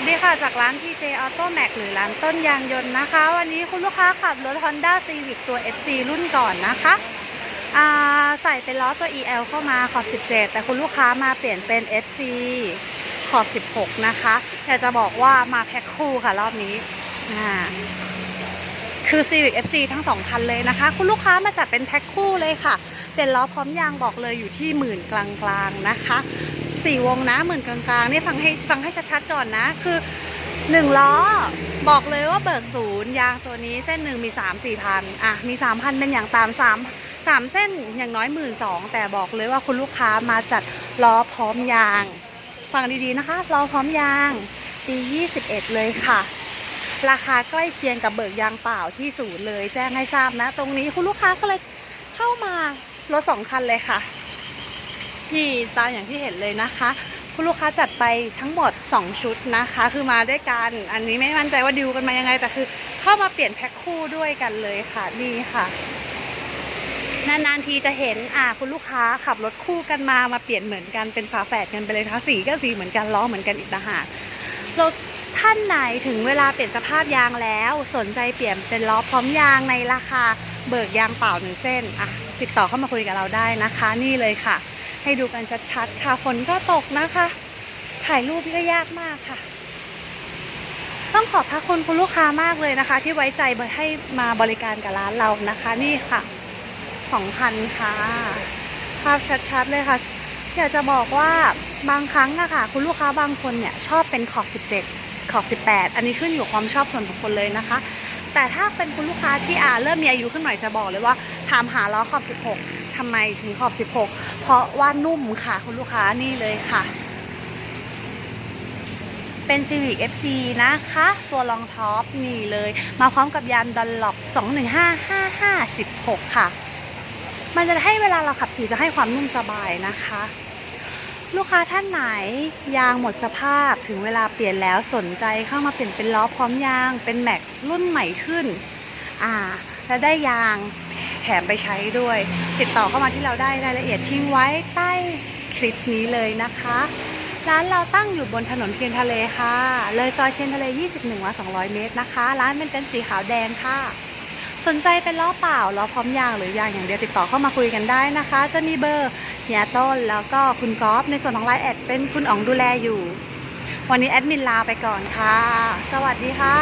วัสดีค่ะจากร้าน TJ Auto Max หรือร้านต้นยางยนต์นะคะ วันนี้คุณลูกค้าขับรถ Honda Civic ตัว SC รุ่นก่อนนะคะใส่เป็นล้อตัว EL เข้ามาขอบ 17 แต่คุณลูกค้ามาเปลี่ยนเป็น SC ขอบ 16 นะคะอยากจะบอกว่ามาแพ็คคู่ค่ะรอบนี้คือ Civic FC ทั้งสองคันเลยนะคะ คุณลูกค้ามาจัดเป็นแพ็คคู่เลยค่ะ เป็นล้อพร้อมยางบอกเลยอยู่ที่หมื่นกลางๆนะคะ สี่วงนะหมื่นกลางๆนี่ฟังให้ฟังให้ชัดๆก่อนนะ คือหนึ่งล้อ บอกเลยว่าเบิกศูนย์ยางตัวนี้เส้นหนึ่งมีสามสี่พันอะมีสามพันเป็นอย่างตามสามสามเส้นอย่างน้อยหมื่นสองแต่บอกเลยว่าคุณลูกค้ามาจัดล้อพร้อมยางฟังดีๆนะคะล้อพร้อมยางปี21เลยค่ะราคาใกล้เคียงกับเบิกยางเปล่าที่ศูนย์เลยแจ้งให้ทราบนะ ตรงนี้คุณลูกค้าก็เลยเข้ามา รถสองคันเลยค่ะ ที่ตามอย่างที่เห็นเลยนะคะ คุณลูกค้าจัดไปทั้งหมด 2 ชุดนะคะ คือมาด้วยกัน อันนี้ไม่มั่นใจว่าดิวกันมายังไง แต่คือเข้ามาเปลี่ยนแพ็คคู่ด้วยกันเลยค่ะนี่ค่ะนานๆทีจะเห็นอ่าคุณลูกค้าขับรถคู่กันมามาเปลี่ยนเหมือนกันเป็นฝาแฝดกันไปเลยนะคะสีก็สีเหมือนกันล้อเหมือนกันอีกต่างหากรถท่านไหนถึงเวลาเปลี่ยนสภาพยางแล้ว สนใจเปลี่ยนเป็นล้อพร้อมยางในราคา เบิกยางเปล่าหนึ่งเส้นอะติดต่อเข้ามาคุยกับเราได้นะคะ นี่เลยค่ะ ให้ดูกันชัดๆ ค่ะ ฝนก็ตกนะคะ ถ่ายรูปก็ยากมากค่ะ ต้องขอบพระคุณคุณลูกค้ามากเลยนะคะ ที่ไว้ใจให้มาบริการกับร้านเรานะคะ นี่ค่ะสองคันค่ะ ภาพชัดๆเลยค่ะ อยากจะบอกว่าบางครั้งอะค่ะ คุณลูกค้าบางคนเนี่ยชอบเป็นขอบ 17 ขอบ 18 อันนี้ขึ้นอยู่ความชอบส่วนบุคคลเลยนะคะ แต่ถ้าเป็นคุณลูกค้าที่อาเริ่มมีอายุขึ้นหน่อยจะบอกเลยว่าถามหาล้อขอบ 16ทำไมถึงขอบ 16 เพราะว่านุ่มค่ะ คุณลูกค้านี่เลยค่ะ เป็น Civic FC นะคะ ตัวรองท็อปนี่เลย มาพร้อมกับยานดันล็อก2155516ค่ะ มันจะให้เวลาเราขับขี่จะให้ความนุ่มสบายนะคะลูกค้าท่านไหนยางหมดสภาพถึงเวลาเปลี่ยนแล้วสนใจเข้ามาเปลี่ยนเป็นล้อพร้อมยางเป็นแม็กรุ่นใหม่ขึ้น อ่า และได้ยาง แถมไปใช้ด้วย ติดต่อเข้ามาที่เราได้รายละเอียดทิ้งไว้ใต้คลิปนี้เลยนะคะ ร้านเราตั้งอยู่บนถนนเทียนทะเลค่ะ เลยซอยเทียนทะเล 21มา200 เมตรนะคะ ร้านเป็นเต็นท์สีขาวแดงค่ะ สนใจเป็นล้อเปล่าล้อพร้อมยางหรือยางอย่างเดียวติดต่อเข้ามาคุยกันได้นะคะ จะมีเบอร์เฮียต้นแล้วก็คุณกอล์ฟในส่วนของไลน์แอดเป็นคุณอ๋องดูแลอยู่ วันนี้แอดมินลาไปก่อนค่ะ สวัสดีค่ะ